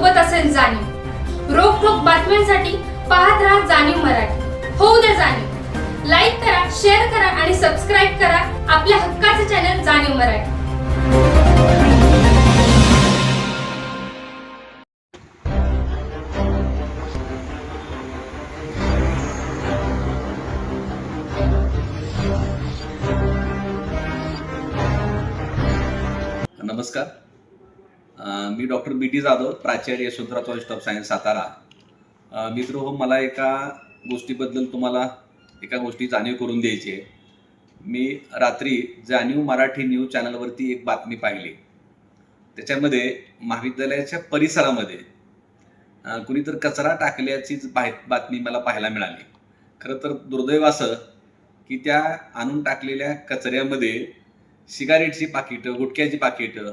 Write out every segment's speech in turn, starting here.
सोबत असेल जाणीव. रोखोक बातम्यांसाठी पाहत राहा जाणीव मराठी. होऊ द्या जाणीव. लाईक करा शेअर करा आणि सबस्क्राईब करा आपल्या हक्काचे चॅनल जाणीव मराठी. नमस्कार. मी डॉक्टर बी टी जाधव प्राचार्य Yashwantrao college of science Satara. मित्र हो मला एका गोष्टीबद्दल तुम्हाला एका गोष्टी जाणीव करून द्यायची आहे. मी रात्री जाणीव मराठी न्यूज चॅनलवरती एक बातमी पाहिली. त्याच्यामध्ये महाविद्यालयाच्या परिसरामध्ये कुणी कुणीतर कचरा टाकल्याचीच बाहेर बातमी मला पाहायला मिळाली. खरं तर दुर्दैव असं की त्या आणून टाकलेल्या कचऱ्यामध्ये सिगारेटची पाकिटं गुटख्याची पाकिटं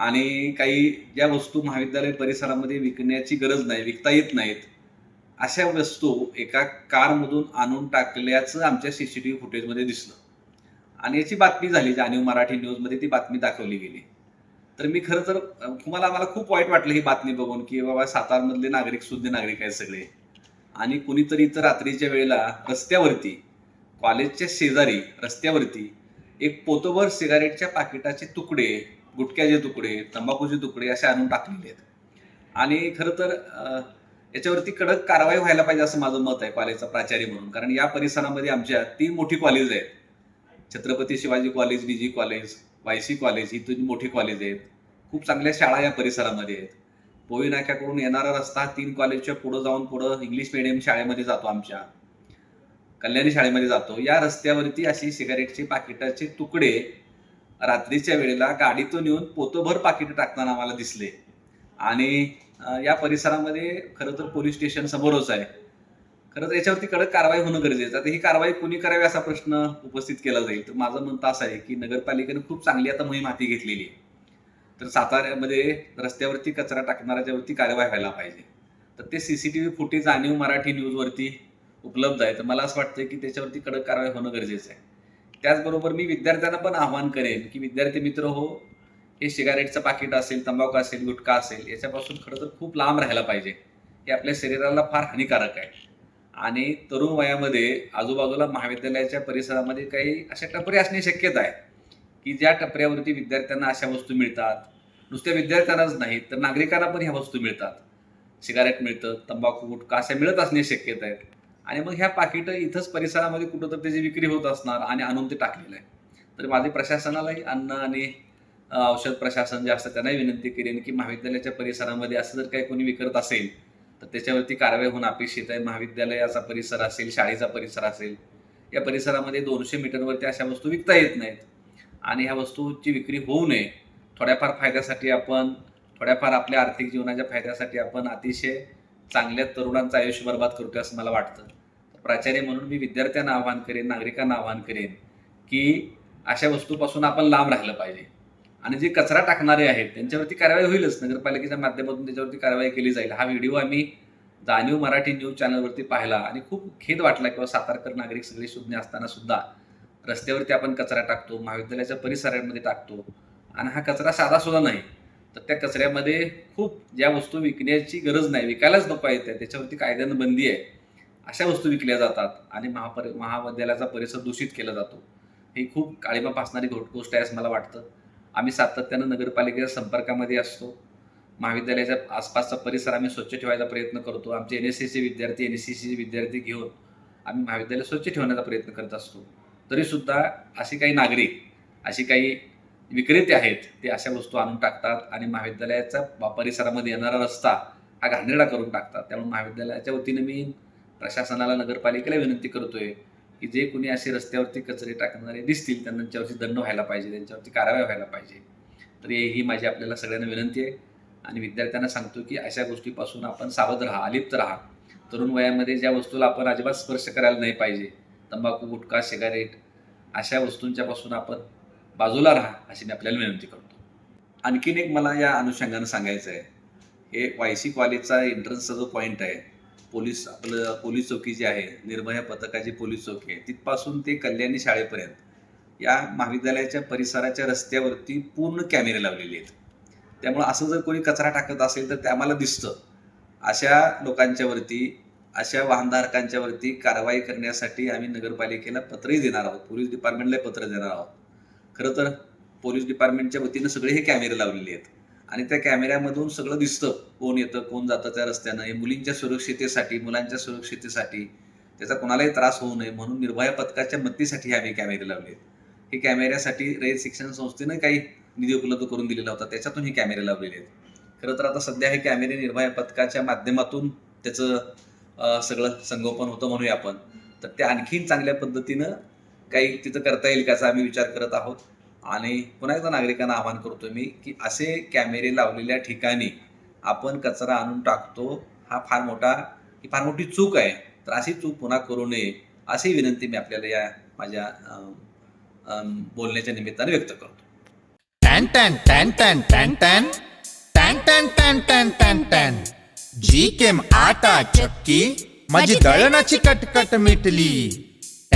आणि काही ज्या वस्तू महाविद्यालय परिसरामध्ये विकण्याची गरज नाही विकता येत नाहीत अशा वस्तू एका कारमधून आणून टाकल्याचं आमच्या सी सी टी व्ही फुटेजमध्ये दिसलं. आणि याची बातमी झाली जाणीव मराठी न्यूजमध्ये ती बातमी दाखवली गेली. तर मी खरं तर तुम्हाला मला खूप वाईट वाटलं ही बातमी बघून की बाबा सातारमधले नागरिक शुद्ध नागरिक आहेत सगळे. आणि कुणीतरी इथं रात्रीच्या वेळेला रस्त्यावरती कॉलेजच्या शेजारी रस्त्यावरती एक पोतोभर सिगारेटच्या पाकिटाचे तुकडे गुटख्याचे तुकडे तंबाखूचे तुकडे असे आणून टाकलेले आहेत. आणि खरं तर याच्यावरती कडक कारवाई व्हायला पाहिजे असं माझं मत आहे कॉलेजचा प्राचार्य म्हणून. कारण या परिसरामध्ये आमच्या तीन मोठी कॉलेज आहेत. Chhatrapati Shivaji college B G college Y C college ही तुझी मोठी कॉलेज आहेत. खूप चांगल्या शाळा या परिसरामध्ये आहेत. पोई नाक्याकडून येणारा रस्ता तीन कॉलेजच्या पुढं जाऊन पुढं इंग्लिश मिडियम शाळेमध्ये जातो आमच्या. कल्याणी शाळेमध्ये जातो. या रस्त्यावरती अशी सिगारेटचे पाकिटाचे तुकडे रात्रीच्या वेळेला गाडीतून येऊन पोतोभर पाकिटं टाकताना आम्हाला दिसले. आणि या परिसरामध्ये खरं तर पोलीस स्टेशन समोरच आहे. खरं तर याच्यावरती कडक कारवाई होणं गरजेचं आहे. आता ही कारवाई कुणी करावी असा प्रश्न उपस्थित केला जाईल. तर माझं म्हणतं असं आहे की नगरपालिकेने खूप चांगली आता मोहीम हाती घेतलेली आहे. तर साताऱ्यामध्ये रस्त्यावरती कचरा टाकणाऱ्याच्यावरती कारवाई व्हायला पाहिजे. तर ते C C T V footage Janiv Marathi न्यूजवरती उपलब्ध आहे. तर मला असं वाटतं की त्याच्यावरती कडक कारवाई होणं गरजेचं आहे. त्याचबरोबर मी विद्यार्थ्यांना पण आवाहन करेन की विद्यार्थी मित्र हो हे सिगारेटचं पाकिट असेल तंबाखू असेल गुटखा असेल याच्यापासून खरं तर खूप लांब राहायला पाहिजे. हे आपल्या शरीराला फार हानिकारक आहे. आणि तरुण वयामध्ये आजूबाजूला महाविद्यालयाच्या परिसरामध्ये काही अशा टपरी असण्याची शक्यता आहे की ज्या टपऱ्यावरती विद्यार्थ्यांना अशा वस्तू मिळतात. नुसत्या विद्यार्थ्यांनाच नाहीत तर नागरिकांना पण ह्या वस्तू मिळतात. सिगारेट मिळतं तंबाखू गुटखा अशा मिळत असण्याची शक्यता आहे. आणि मग ह्या पाकिटं इथंच परिसरामध्ये कुठं तर त्याची विक्री होत असणार आणि आणून ते टाकलेलं आहे. तर माझे प्रशासनालाही अन्न आणि औषध प्रशासन जे असतं त्यांनाही विनंती करेन की महाविद्यालयाच्या परिसरामध्ये असं जर काही कोणी विकत असेल तर त्याच्यावरती कारवाई होणं अपेक्षित आहे. महाविद्यालयाचा परिसर असेल शाळेचा परिसर असेल या परिसरामध्ये दोनशे मीटरवरती अशा वस्तू विकता येत नाहीत. आणि ह्या वस्तूची विक्री होऊ नये. थोड्याफार फायद्यासाठी आपण थोड्याफार आपल्या आर्थिक जीवनाच्या फायद्यासाठी आपण अतिशय चांगल्या तरुणांचं आयुष्य बर्बाद करतोय असं मला वाटतं. प्राचार्य म्हणून मी विद्यार्थ्यांना आवाहन करेन नागरिकांना आवाहन करेन की अशा वस्तूपासून आपण लांब राहिलं पाहिजे. आणि जे कचरा टाकणारे आहेत त्यांच्यावरती कारवाई होईलच. नगरपालिकेच्या माध्यमातून त्याच्यावरती कारवाई केली जाईल. हा व्हिडिओ आम्ही जाणीव मराठी न्यूज चॅनलवरती पाहिला आणि खूप खेद वाटला किंवा सातारकर नागरिक सगळे शून्य असताना सुद्धा रस्त्यावरती आपण कचरा टाकतो महाविद्यालयाच्या परिसरामध्ये टाकतो. आणि हा कचरा साधा सुद्धा नाही. तर त्या कचऱ्यामध्ये खूप ज्या वस्तू विकण्याची गरज नाही विकायलाच नको आहे त्या. त्याच्यावरती कायद्यानं बंदी आहे. अशा वस्तू विकल्या जातात आणि महापरि महाविद्यालयाचा परिसर दूषित केला जातो. ही खूप काळीमा पासणारी गोष्ट आहे असं मला वाटतं. आम्ही सातत्यानं नगरपालिकेच्या संपर्कामध्ये असतो. महाविद्यालयाच्या आसपासचा परिसर आम्ही स्वच्छ ठेवायचा प्रयत्न करतो. आमचे एन एस सीचे विद्यार्थी एन एस सीचे विद्यार्थी घेऊन आम्ही महाविद्यालय स्वच्छ ठेवण्याचा प्रयत्न करत असतो. तरीसुद्धा असे काही नागरिक अशी काही विक्रेते आहेत ते अशा वस्तू आणून टाकतात आणि महाविद्यालयाचा परिसरामध्ये येणारा रस्ता हा घाणेरडा करून टाकतात. त्यामुळे महाविद्यालयाच्या वतीने मी प्रशासनाला नगरपालिकेला विनंती करतोय की जे कोणी असे रस्त्यावरती कचरे टाकणारे दिसतील त्यांना त्यांच्यावरती दंड व्हायला पाहिजे त्यांच्यावरती कारवाई व्हायला पाहिजे. तर हे- ही माझी आपल्याला सगळ्यांना विनंती आहे आणि विद्यार्थ्यांना सांगतो की अशा गोष्टीपासून आपण सावध राहा अलिप्त राहा. तरुण वयामध्ये ज्या वस्तूला आपण अजिबात स्पर्श करायला नाही पाहिजे तंबाखू गुटखा सिगारेट अशा वस्तूंच्या पासून आपण बाजूला राहा अशी मी आपल्याला विनंती करतो. आणखीन एक मला या अनुषंगानं सांगायचं आहे हे वाय सी कॉलेजचा एंट्रन्सचा जो पॉईंट आहे पोलीस आपलं पोलीस चौकी जी आहे निर्भया पथकाची पोलीस चौकी आहे तिथपासून ते कल्याणी शाळेपर्यंत या महाविद्यालयाच्या परिसराच्या रस्त्यावरती पूर्ण कॅमेरे लावलेले आहेत. त्यामुळं असं जर कोणी कचरा टाकत असेल तर ते आम्हाला दिसतं. अशा लोकांच्यावरती अशा वाहनधारकांच्यावरती कारवाई करण्यासाठी आम्ही नगरपालिकेला पत्रही देणार आहोत पोलीस डिपार्टमेंटला पत्र देणार आहोत. खरं तर पोलीस डिपार्टमेंटच्या वतीनं सगळे हे कॅमेरे लावलेले आहेत. आणि त्या कॅमेऱ्यामधून सगळं दिसतं कोण येतं कोण जातं त्या रस्त्यानं. हे मुलींच्या सुरक्षितेसाठी मुलांच्या सुरक्षितेसाठी त्याचा कोणालाही त्रास होऊ नये म्हणून निर्भया पथकाच्या मदतीसाठी आम्ही कॅमेरे लावले आहेत हे कॅमेऱ्यासाठी रयत शिक्षण संस्थेनं काही निधी उपलब्ध करून दिलेला होता त्याच्यातून हे कॅमेरे लावलेले आहेत. खरं तर आता सध्या हे कॅमेरे निर्भया पथकाच्या माध्यमातून त्याचं सगळं संगोपन होतं म्हणूया आपण. तर ते आणखीन चांगल्या पद्धतीनं काही तिथं करता येईल का याचा आम्ही विचार करत आहोत आणि पुन्हा एकदा नागरिकांना आवाहन करतो मी की असे कॅमेरे लावलेल्या ठिकाणी आपण कचरा आणून टाकतो हा फार मोठा ही फार मोठी चूक आहे तर अशी चूक पुन्हा करू नये अशी विनंती मी आपल्याला या माझ्या बोलण्याच्या निमित्ताने व्यक्त करतो टॅन टॅन टॅन टॅन टॅन टॅन टॅन टॅन टॅन टॅन टॅन टॅन जी केम आटा चक्की माझी दळणाची कटकट मिटली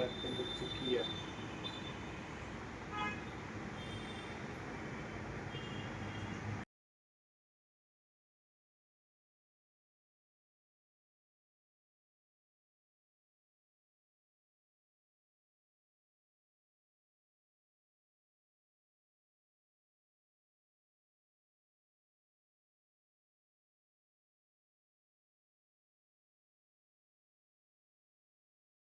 bleibt denn jetzt?